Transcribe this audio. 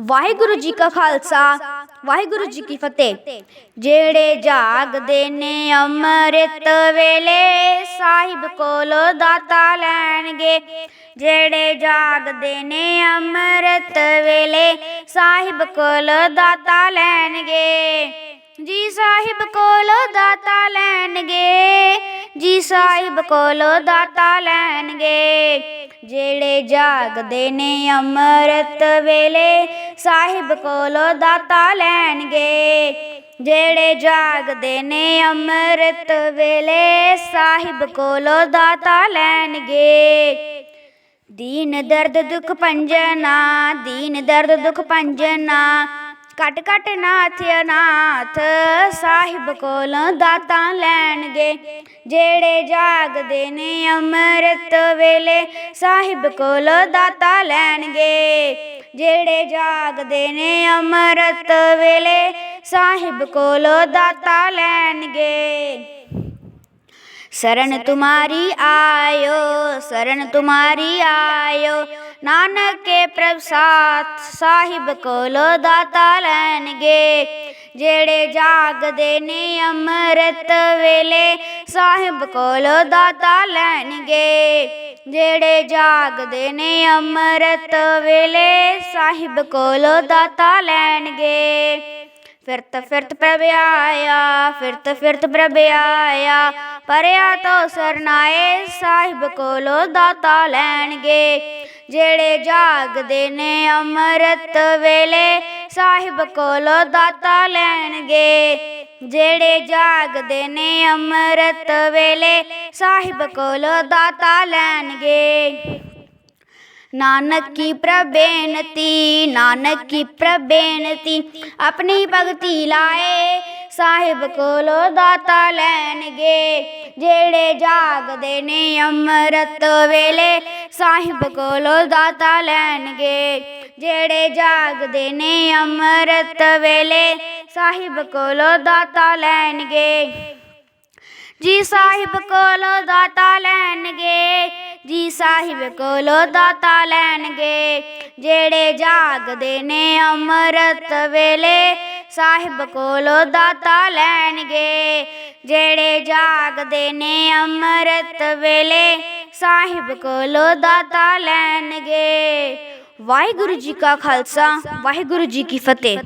ਵਾਹਿਗੁਰੂ ਜੀ ਕਾ ਖਾਲਸਾ, ਵਾਹਿਗੁਰੂ ਜੀ ਕੀ ਫਤਿਹ। ਜਿਹੜੇ ਜਾਗਦੇ ਨੇ ਅੰਮ੍ਰਿਤ ਵੇਲੇ, ਸਾਹਿਬ ਕੋਲੋਂ ਦਾਤਾ ਲੈਣਗੇ। ਜਿਹੜੇ ਜਾਗਦੇ ਨੇ ਅੰਮ੍ਰਿਤ ਵੇਲੇ, ਸਾਹਿਬ ਕੋਲੋਂ ਦਾਤਾ ਲੈਣਗੇ। ਜੀ ਸਾਹਿਬ ਕੋਲੋਂ ਦਾਤਾ ਲੈਣਗੇ, ਜੀ ਸਾਹਿਬ ਕੋਲੋਂ ਦਾਤਾ ਲੈਣਗੇ। ਜਿਹੜੇ ਜਾਗਦੇ ਨੇ ਅੰਮ੍ਰਿਤ ਵੇਲੇ ਸਾਹਿਬ ਕੋਲੋਂ ਦਾਤਾ ਲੈਣਗੇ। ਜਿਹੜੇ ਜਾਗਦੇ ਨੇ ਅੰਮ੍ਰਿਤ ਵੇਲੇ, ਸਾਹਿਬ ਕੋਲੋਂ ਦਾਤਾ ਲੈਣਗੇ। ਦੀਨ ਦਰਦ ਦੁਖ ਭੰਜਨਾ ਦੀਨ ਦਰਦ ਦੁਖ ਭੰਜਨਾ ਕਟ ਕਟ ਨਾਥ ਅਨਾਥ, ਸਾਹਿਬ ਕੋਲੋਂ ਦਾਤਾ ਲੈਣਗੇ। ਜਿਹੜੇ ਜਾਗਦੇ ਨੇ ਅੰਮ੍ਰਿਤ ਵੇਲੇ, ਸਾਹਿਬ ਕੋਲੋਂ ਦਾਤਾ ਲੈਣਗੇ। ਜਿਹੜੇ ਜਾਗਦੇ ਨੇ ਅੰਮ੍ਰਿਤ ਵੇਲੇ ਸਾਹਿਬ ਕੋਲੋਂ ਦਾਤਾ ਲੈਣਗੇ शरण तुम्हारी आयो शरण तुम्हारी आयो ਨਾਨਕ ਕੇ ਪ੍ਰਭ ਸਾਥ ਸਾਹਿਬ ਕੋਲੋਂ ਦਾਤਾ ਲੈਣਗੇ। ਜਿਹੜੇ ਜਾਗਦੇ ਨੇ ਅੰਮ੍ਰਿਤ ਵੇਲੇ, ਸਾਹਿਬ ਕੋਲੋਂ ਦਾਤਾ ਲੈਣਗੇ। ਜਿਹੜੇ ਜਾਗਦੇ ਨੇ ਅੰਮ੍ਰਿਤ ਵੇਲੇ, ਸਾਹਿਬ ਕੋਲੋਂ ਦਾਤਾ ਲੈਣਗੇ। ਫਿਰਤ ਫਿਰਤ ਪ੍ਰਭ ਆਇਆ, ਫਿਰਤ ਫਿਰਤ ਪ੍ਰਭ ਆਇਆ। ਪਰਿਆ ਤੋ ਸਰਨਾਏ, ਸਾਹਿਬ ਕੋਲੋਂ ਦਾਤਾ ਲੈਣਗੇ। ਜਿਹੜੇ ਜਾਗਦੇ ਨੇ ਅੰਮ੍ਰਿਤ ਵੇਲੇ, ਸਾਹਿਬ ਕੋਲੋਂ ਦਾਤਾ ਲੈਣਗੇ। ਜਿਹੜੇ ਜਾਗਦੇ ਨੇ ਅੰਮ੍ਰਿਤ ਵੇਲੇ, ਸਾਹਿਬ ਕੋਲੋਂ ਦਾਤਾ ਲੈਣਗੇ। ਨਾਨਕ ਕੀ ਪ੍ਰਬੇਨਤੀ, ਨਾਨਕ ਕੀ ਪ੍ਰਬੇਨਤੀ, ਆਪਣੀ ਭਗਤੀ ਲਾਏ, ਸਾਹਿਬ ਕੋਲੋਂ ਦਾਤਾ ਲੈਣਗੇ। ਜਿਹੜੇ ਜਾਗਦੇ ਨੇ ਅੰਮ੍ਰਿਤ ਵੇਲੇ ਸਾਹਿਬ ਕੋਲੋਂ ਦਾਤਾ ਲੈਣਗੇ, ਜਿਹੜੇ ਜਾਗਦੇ ਨੇ ਅੰਮ੍ਰਿਤ ਵੇਲੇ, ਸਾਹਿਬ ਕੋਲੋਂ ਦਾਤਾ ਲੈਣਗੇ। ਜੀ ਸਾਹਿਬ ਕੋਲੋਂ ਦਾਤਾ ਲੈਣਗੇ, ਜੀ ਸਾਹਿਬ ਕੋਲੋਂ ਦਾਤਾ ਲੈਣਗੇ, ਜਿਹੜੇ ਜਾਗਦੇ ਨੇ ਅੰਮ੍ਰਿਤ ਵੇਲੇ, ਸਾਹਿਬ ਕੋਲੋਂ ਦਾਤਾ ਲੈਣਗੇ, ਜਿਹੜੇ ਜਾਗਦੇ ਨੇ ਅੰਮ੍ਰਿਤ ਵੇਲੇ ਸਾਹਿਬ ਕੋਲੋਂ ਦਾਤਾ ਲੈਣਗੇ। ਵਾਹਿਗੁਰੂ ਜੀ ਕਾ ਖਾਲਸਾ ਵਾਹਿਗੁਰੂ ਜੀ ਕੀ ਫਤਿਹ।